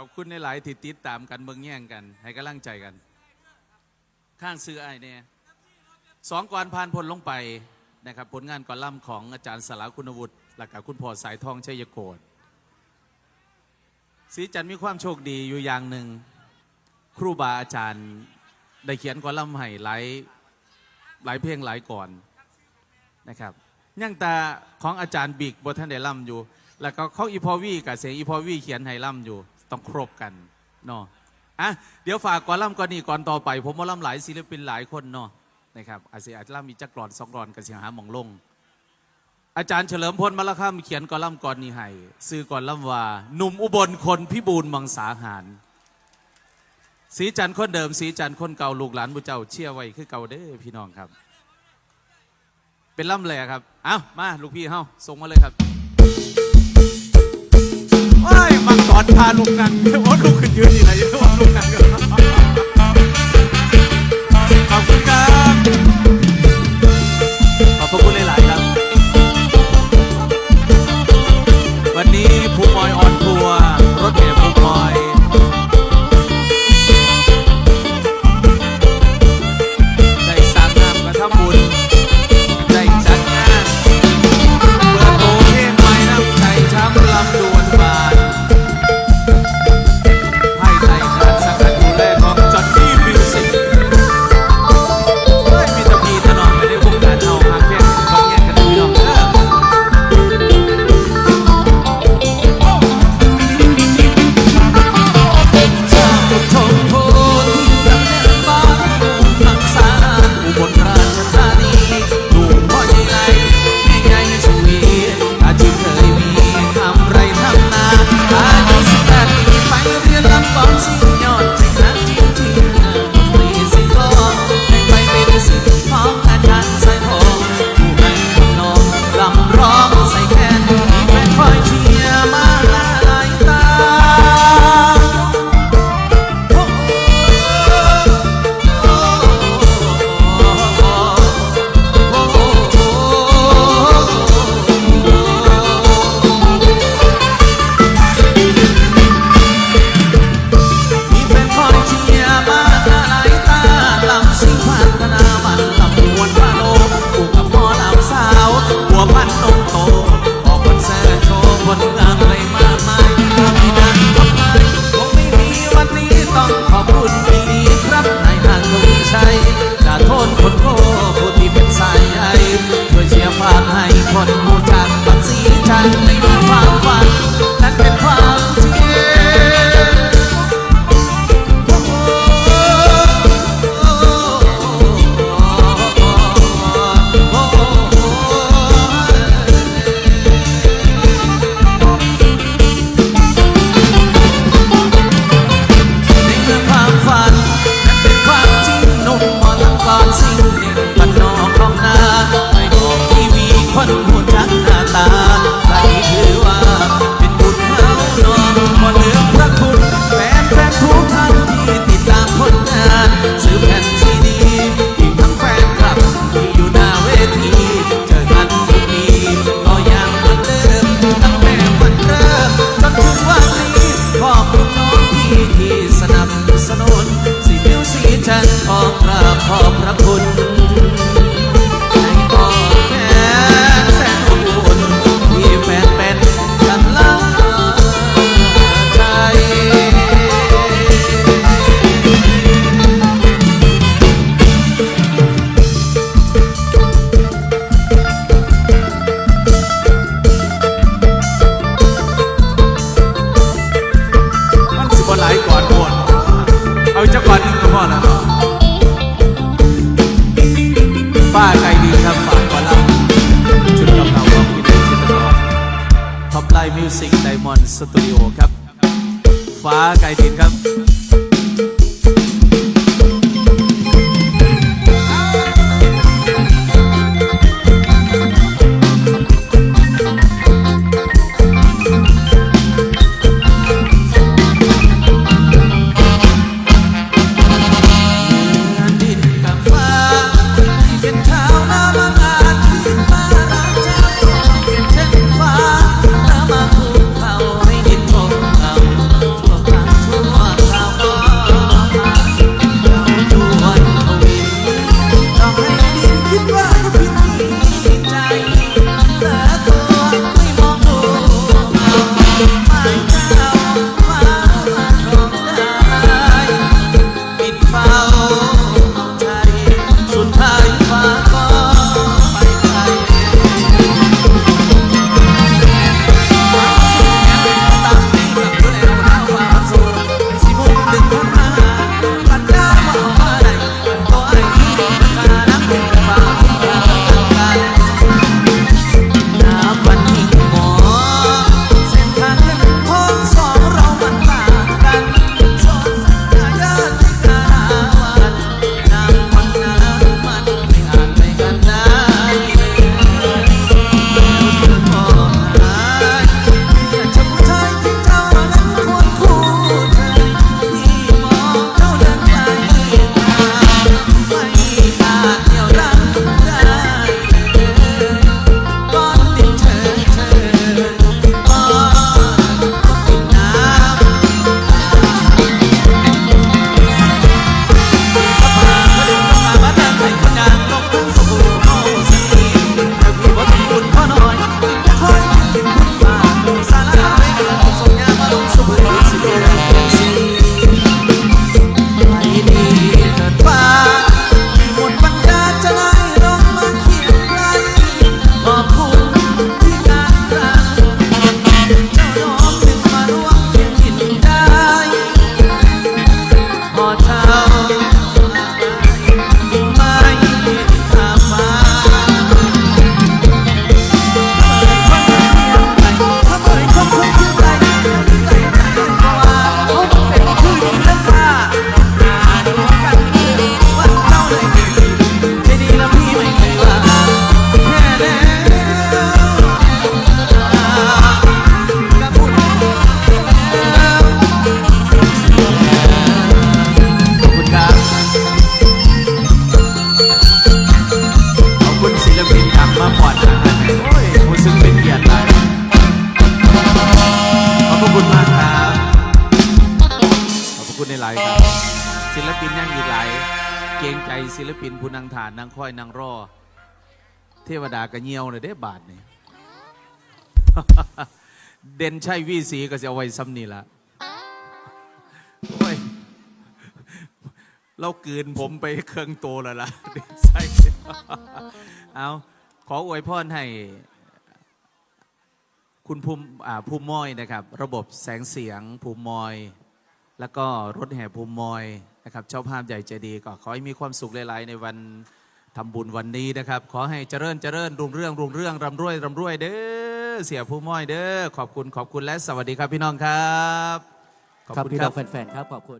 อบคุณในหลายที่ติดตามกันเบิ่งแย่งกัน ให้กำลังใจกัน ข้างซื้อไอ้เนี่ยสองก่อนผ่านพ้นลงไปนะครับผลงานก่อนล่ำของอาจารย์สลาคุณวุฒิและกับคุณพ่อสายทองชัยโกศสีจันมีความโชคดีอยู่อย่างหนึ่ง ครูบาอาจารย์ได้เขียนก่อนล่ำให้หลายหลายเพลงหลายก่อนนะครับยังต่ของอาจารย์บิกบทท่านได้ล่ำอยู่ แล้วก็ขออีพอวีกับเสียงอีพอวีเขียนให้ล่ำอยู่ ต้องครบกันเนาะอะเดี๋ยวฝากก่อนล่ำก่อนนี่ก่อนต่อไป ผมว่าล่ำหลายศิลปินหลายคนเนาะนะครับอาจจะอาจจะล่ำมีจักรอนสองกรอนกับเสียงหามองลง อาจารย์เฉลิมพลมลค่ำเขียนก่อนล่ำก่อนนี่ให้ซื้อก่อนล่ำว่าหนุ่มอุบลคนพิบูลมังสาหารสีจันทร์คนเดิมสีจันทร์คนเก่าลูกหลานบุเจ้าเชี่ยไว้คือเก่าเด้อพี่น้องครับ เป็นล่ำแหล่ครับ เอ้ามาลูกพี่เฮ้าส่งมาเลยครับายมังกรพาลงนังโอ้ลูกขึ้นยืนนี่นะยังว่าลงนัง มอนสตูดิโอครับ ฟ้าไกลดินครับายครับ ศิลปินยังอีกหลาย เกรงใจศิลปินผู้นางฐานนางค่อยนางรอ เทวดากระเงียวเลยได้บาทนี่ เด่นใช่วีสีก็จะเอาไว้ซ้ำนี่ละโอ้ยเรากืนผมไปเครื่องโตแล้วล่ะเด่นใช่เอาขออวยพรให้คุณภูมิอ่าภูมิมอยนะครับ ระบบแสงเสียงภูมิมอย แล้วก็รถแห่ภูมิมอยนะครับเจ้าภาพใหญ่ใจดีก็ขอให้มีความสุขหลาย ๆ ในวันทำบุญวันนี้นะครับ ขอให้เจริญเจริญรุ่งเรื่องรุ่งเรื่องร่ำรวยร่ำรวยเด้อเสียภูมิมอยเด้อขอบคุณขอบคุณและสวัสดีครับพี่น้องครับ ขอบคุณพี่ครัอบงแฟนๆครับขอบคุณ